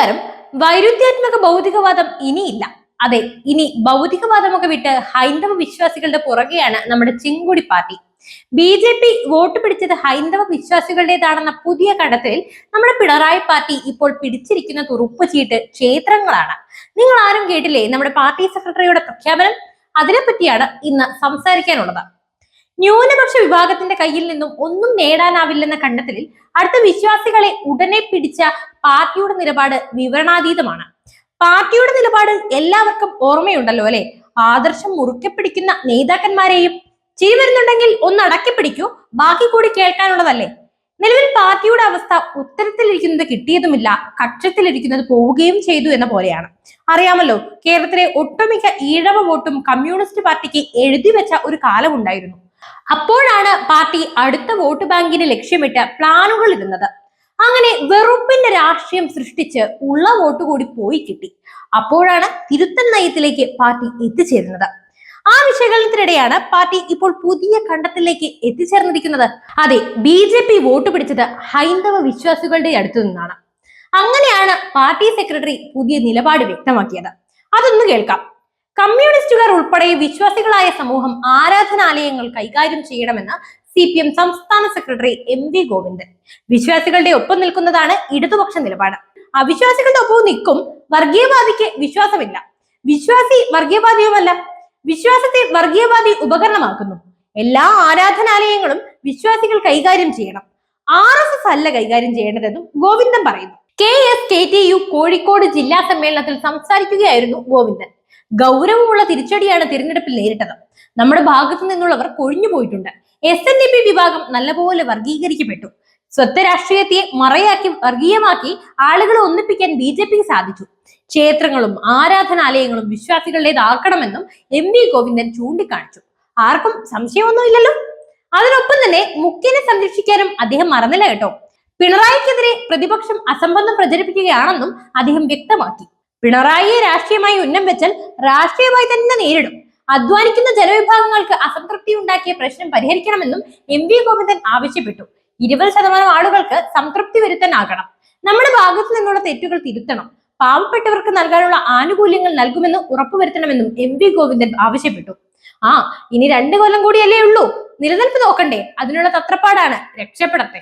നമസ്കാരം വൈരുദ്ധ്യാത്മക ഭൗതികവാദം ഇനിയില്ല. അതെ ഇനി ഭൗതികവാദമൊക്കെ വിട്ട് ഹൈന്ദവ വിശ്വാസികളുടെ പുറകെയാണ് നമ്മുടെ ചിങ്കുടി party. B J P vote പിടിച്ചത് ഹൈന്ദവ വിശ്വാസികളുടേതാണെന്ന പുതിയ കണ്ടെത്തലിൽ നമ്മുടെ പിണറായി പാർട്ടി ഇപ്പോൾ പിടിച്ചിരിക്കുന്ന തുറുപ്പ് ചീട്ട് ക്ഷേത്രങ്ങളാണ്. നിങ്ങൾ ആരും കേട്ടില്ലേ നമ്മുടെ പാർട്ടി സെക്രട്ടറിയുടെ പ്രഖ്യാപനം? അതിനെപ്പറ്റിയാണ് ഇന്ന് സംസാരിക്കാനുള്ളത്. ന്യൂനപക്ഷ വിഭാഗത്തിന്റെ കയ്യിൽ നിന്നും ഒന്നും നേടാനാവില്ലെന്ന കണ്ടെത്തലിൽ അടുത്ത വിശ്വാസികളെ ഉടനെ പിടിച്ച പാർട്ടിയുടെ നിലപാട് വിവരണാതീതമാണ്. പാർട്ടിയുടെ നിലപാട് എല്ലാവർക്കും ഓർമ്മയുണ്ടല്ലോ അല്ലെ? ആദർശം മുറുക്കെ പിടിക്കുന്ന നേതാക്കന്മാരെയും ചിരി വരുന്നുണ്ടെങ്കിൽ ഒന്ന് അടക്കി പിടിക്കൂ ബാക്കി കൂടി കേൾക്കാനുള്ളതല്ലേ? നിലവിൽ പാർട്ടിയുടെ അവസ്ഥ ഉത്തരത്തിലിരിക്കുന്നത് കിട്ടിയതുമില്ല കക്ഷത്തിലിരിക്കുന്നത് പോവുകയും ചെയ്തു എന്ന പോലെയാണ്. അറിയാമല്ലോ കേരളത്തിലെ ഒട്ടുമിക്ക ഈഴവ വോട്ടും കമ്മ്യൂണിസ്റ്റ് പാർട്ടിക്ക് എഴുതി വെച്ച ഒരു കാലമുണ്ടായിരുന്നു. അപ്പോഴാണ് പാർട്ടി അടുത്ത വോട്ട് ബാങ്കിനെ ലക്ഷ്യമിട്ട് പ്ലാനുകൾ ഇടുന്നത്. അങ്ങനെ വെറുപ്പിന്റെ രാഷ്ട്രീയം സൃഷ്ടിച്ച് ഉള്ള വോട്ട് കൂടി പോയി കിട്ടി. അപ്പോഴാണ് തിരുത്തൽ നയത്തിലേക്ക് പാർട്ടി എത്തിച്ചേരുന്നത്. ആ വിശകലനത്തിനിടെയാണ് പാർട്ടി ഇപ്പോൾ പുതിയ കണ്ടത്തിലേക്ക് എത്തിച്ചേർന്നിരിക്കുന്നത്. അതെ ബി ജെ പി വോട്ട് പിടിച്ചത് ഹൈന്ദവ വിശ്വാസികളുടെ അടുത്തു നിന്നാണ്. അങ്ങനെയാണ് പാർട്ടി സെക്രട്ടറി പുതിയ നിലപാട് വ്യക്തമാക്കിയത്. അതൊന്ന് കേൾക്കാം. കമ്മ്യൂണിസ്റ്റുകാർ ഉൾപ്പെടെ വിശ്വാസികളായ സമൂഹം ആരാധനാലയങ്ങൾ കൈകാര്യം ചെയ്യണമെന്ന് സി പി എം സംസ്ഥാന സെക്രട്ടറി എം വി ഗോവിന്ദൻ. വിശ്വാസികളുടെ ഒപ്പം നിൽക്കുന്നതാണ് ഇടതുപക്ഷ നിലപാട്. അവിശ്വാസികളുടെ ഒപ്പം നിൽക്കും വർഗീയവാദിക്ക് വിശ്വാസമില്ല. വിശ്വാസി വർഗീയവാദിയുമല്ല. വിശ്വാസത്തെ വർഗീയവാദി ഉപകരണമാക്കുന്നു. എല്ലാ ആരാധനാലയങ്ങളും വിശ്വാസികൾ കൈകാര്യം ചെയ്യണം. ആർ എസ് എസ് അല്ല കൈകാര്യം ചെയ്യേണ്ടതെന്നും ഗോവിന്ദൻ പറയുന്നു. K S K T U Kozhikode ജില്ലാ സമ്മേളനത്തിൽ സംസാരിക്കുകയായിരുന്നു ഗോവിന്ദൻ. ഗൗരവമുള്ള തിരിച്ചടിയാണ് തിരഞ്ഞെടുപ്പിൽ നേരിട്ടത്. നമ്മുടെ ഭാഗത്തു നിന്നുള്ളവർ കൊഴിഞ്ഞു പോയിട്ടുണ്ട്. എസ് എൻ ഡി പി വിഭാഗം നല്ലപോലെ വർഗീകരിക്കപ്പെട്ടു. സ്വത്ത് രാഷ്ട്രീയത്തെ മറയാക്കി വർഗീയമാക്കി ആളുകളെ ഒന്നിപ്പിക്കാൻ ബി ജെ പിക്ക് സാധിച്ചു. ക്ഷേത്രങ്ങളും ആരാധനാലയങ്ങളും വിശ്വാസികളുടേതാക്കണമെന്നും എം വി ഗോവിന്ദൻ ചൂണ്ടിക്കാണിച്ചു. ആർക്കും സംശയമൊന്നുമില്ലല്ലോ? അതിനൊപ്പം തന്നെ മുഖ്യനെ സംരക്ഷിക്കാനും അദ്ദേഹം മറന്നില്ല കേട്ടോ. പിണറായിക്കെതിരെ പ്രതിപക്ഷം അസംബന്ധം പ്രചരിപ്പിക്കുകയാണെന്നും അദ്ദേഹം വ്യക്തമാക്കി. പിണറായിയെ രാഷ്ട്രീയമായി ഉന്നം വെച്ചാൽ രാഷ്ട്രീയമായി തന്നെ നേരിടും. അധ്വാനിക്കുന്ന ജനവിഭാഗങ്ങൾക്ക് അസംതൃപ്തി ഉണ്ടാക്കിയ പ്രശ്നം പരിഹരിക്കണമെന്നും എം വി ഗോവിന്ദൻ ആവശ്യപ്പെട്ടു. ഇരുപത് ശതമാനം ആളുകൾക്ക് സംതൃപ്തി വരുത്താനാകണം. നമ്മുടെ ഭാഗത്തു നിന്നുള്ള തെറ്റുകൾ തിരുത്തണം. പാവപ്പെട്ടവർക്ക് നൽകാനുള്ള ആനുകൂല്യങ്ങൾ നൽകുമെന്ന് ഉറപ്പുവരുത്തണമെന്നും എം വി ഗോവിന്ദൻ ആവശ്യപ്പെട്ടു. ആ ഇനി രണ്ടു കൊല്ലം കൂടിയല്ലേ ഉള്ളൂ. നിലനിൽപ്പ് നോക്കണ്ടേ. അതിനുള്ള തത്രപ്പാടാണ്. രക്ഷപ്പെടട്ടെ.